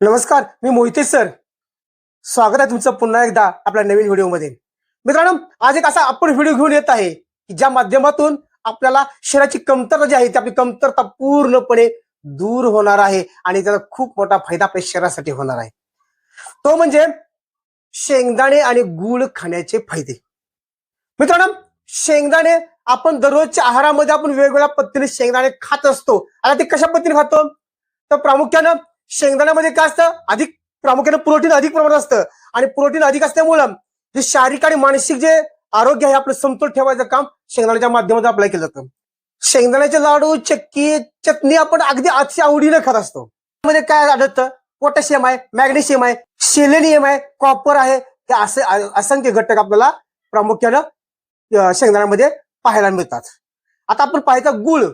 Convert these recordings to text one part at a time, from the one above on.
नमस्कार मी मोहिते सर. स्वागत आहे तुमचं पुन्हा एकदा आपल्या नवीन व्हिडिओमध्ये. मित्रांनो आज एक असा आपण व्हिडिओ घेऊन येत आहे की ज्या माध्यमातून आपल्याला शरीराची कमतरता जी आहे ती आपली कमतरता पूर्णपणे दूर होणार आहे आणि त्याचा खूप मोठा फायदा आपल्या शरीरासाठी होणार आहे. तो म्हणजे शेंगदाणे आणि गुळ खाण्याचे फायदे. मित्रांनो शेंगदाणे आपण दररोजच्या आहारामध्ये आपण वेगवेगळ्या पद्धतीने शेंगदाणे खात असतो. आता ते कशा पद्धतीने खातो? तर प्रामुख्यानं शेंगदाण्यामध्ये काय असतं? अधिक प्रामुख्याने प्रोटीन अधिक प्रमाणात असतं. आणि प्रोटीन अधिक असल्यामुळं जे शारीरिक आणि मानसिक जे आरोग्य आहे आपलं समतोल ठेवायचं काम शेंगदाण्याच्या माध्यमातून अप्लाय केलं जातं. शेंगदाण्याचे लाडू चक्की चटणी आपण अगदी अति आवडीनं खात असतो. मध्ये काय आढळतं? पोटॅशियम आहे मॅग्नेशियम आहे सेलेनियम आहे कॉपर आहे. हे असे असंख्य घटक आपल्याला प्रामुख्यानं शेंगदाण्यामध्ये पाहायला मिळतात. आता आपण पाहायचं गुळ.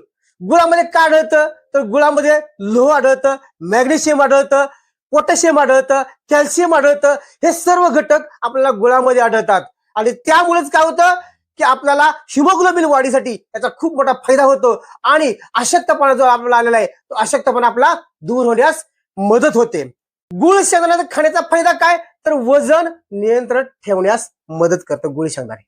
गुळामध्ये काय आढळतं? तर गुळामध्ये लोह आढळतं मॅग्नेशियम आढळतं पोटॅशियम आढळतं कॅल्शियम आढळतं हे सर्व घटक आपल्याला गुळामध्ये आढळतात. आणि त्यामुळेच काय होतं की आपल्याला हिमोग्लोबिन वाढीसाठी याचा खूप मोठा फायदा होतो आणि अशक्तपणा जो आपल्याला आलेला आहे तो अशक्तपणा आपला दूर होण्यास मदत होते. गुळ शेंगदाण्याचा खाण्याचा फायदा काय? तर वजन नियंत्रण ठेवण्यास मदत करतं गुळ शेंगदाणे.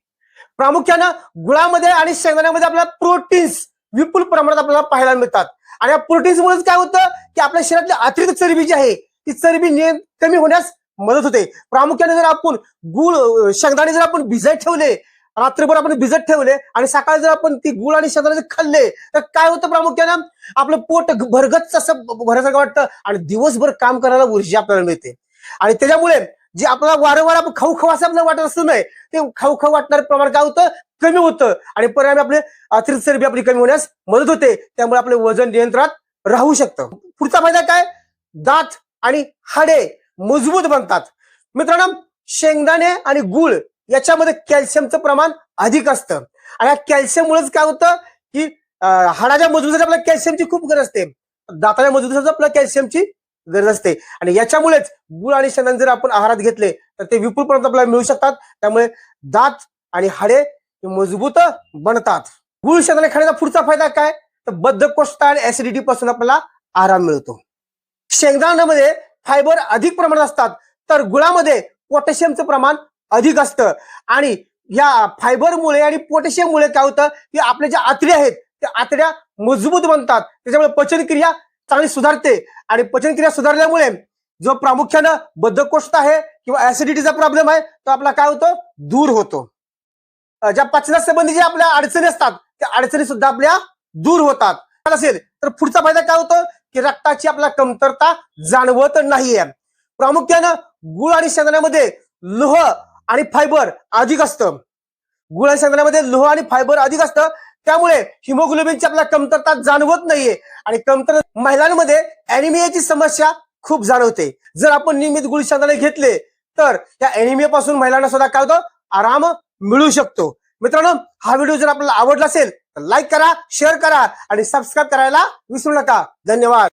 प्रामुख्यानं गुळामध्ये आणि शेंगदाण्यामध्ये आपल्याला प्रोटीन्स विपुल प्रमाणात आपल्याला पाहायला मिळतात. आणि या प्रोटीन्समुळेच काय होतं की आपल्या शरीरातली अतिरिक्त चरबी जी आहे ती चरबी कमी होण्यास मदत होते. प्रामुख्याने जर आपण गुळ शेंगदाणे जर आपण भिजत ठेवले रात्रभर आपण भिजत ठेवले आणि सकाळी जर आपण ती गुळ आणि शेंगदाणे जर खाल्ले तर काय होतं प्रामुख्यानं? आपलं पोट भरगच असं भरासारखं वाटतं आणि दिवसभर काम करायला ऊर्जा आपल्याला मिळते. आणि त्याच्यामुळे जे आपल्याला वारंवार आपण खाऊ खाऊ असं आपल्याला वाटत असतं नाही ते खाऊ खाऊ वाटणारं प्रमाण काय होतं? कमी होतं. आणि परिणामी आपले अतिरिक्त चरबी आपली कमी होण्यास मदत होते. त्यामुळे आपले वजन नियंत्रणात राहू शकतं. पुढचा फायदा काय? दात आणि हाडे मजबूत बनतात. मित्रांनो शेंगदाणे आणि गुळ याच्यामध्ये कॅल्शियमचं प्रमाण अधिक असतं. आणि या कॅल्शियममुळेच काय होतं की हाडाच्या मजबूतीसाठी आपल्याला कॅल्शियमची खूप गरज असते. दाताच्या मजबूतीसाठी आपल्याला कॅल्शियमची गरज असते. आणि याच्यामुळेच गुळ आणि शेंगदाणे जर आपण आहारात घेतले तर ते विपुल प्रमाणात आपल्याला मिळू शकतात. त्यामुळे दात आणि हाडे मजबूत बनतात. गुळ शेंगदाणे खाण्याचा पुढचा फायदा काय? तर बद्धकोष्ठता आणि ऍसिडिटी पासून आपल्याला आराम मिळतो. शेंगदाण्यामध्ये फायबर अधिक प्रमाणात असतात तर गुळामध्ये पोटॅशियमचं प्रमाण अधिक असतं. आणि या फायबरमुळे आणि पोटॅशियममुळे काय होतं? की आपल्या ज्या आतड्या आहेत त्या आतड्या मजबूत बनतात. त्याच्यामुळे पचनक्रिया चांगली सुधारते. आणि पचनक्रिया सुधारल्यामुळे जो प्रामुख्यानं बद्धकोष्ठ आहे किंवा ऍसिडिटीचा प्रॉब्लेम आहे तो आपला काय होतो? दूर होतो. ज्या पचनासंबंधी ज्या आपल्या अडचणी असतात त्या अडचणी सुद्धा आपल्या दूर होतात. असेल तर पुढचा फायदा काय होतो? की रक्ताची आपल्याला कमतरता जाणवत नाहीये. प्रामुख्यानं गुळ आणि शेंगण्यामध्ये लोह आणि फायबर अधिक असतं. गुळ आणि शेंगण्यामध्ये लोह आणि फायबर अधिक असतं. त्यामुळे हिमोग्लोबिनची आपल्याला कमतरता जाणवत नाहीये. आणि कमतर महिलांमध्ये अॅनिमियाची समस्या खूप जाणवते. जर आपण नियमित गुळ शेंगदाणे घेतले तर त्या अॅनिमियापासून महिलांना सुद्धा काय होतं? आराम मिळू शकतो. मित्रांनो हा व्हिडिओ जर आपल्याला आवडला असेल तर लाईक करा शेअर करा आणि सबस्क्राईब करायला विसरू नका. धन्यवाद.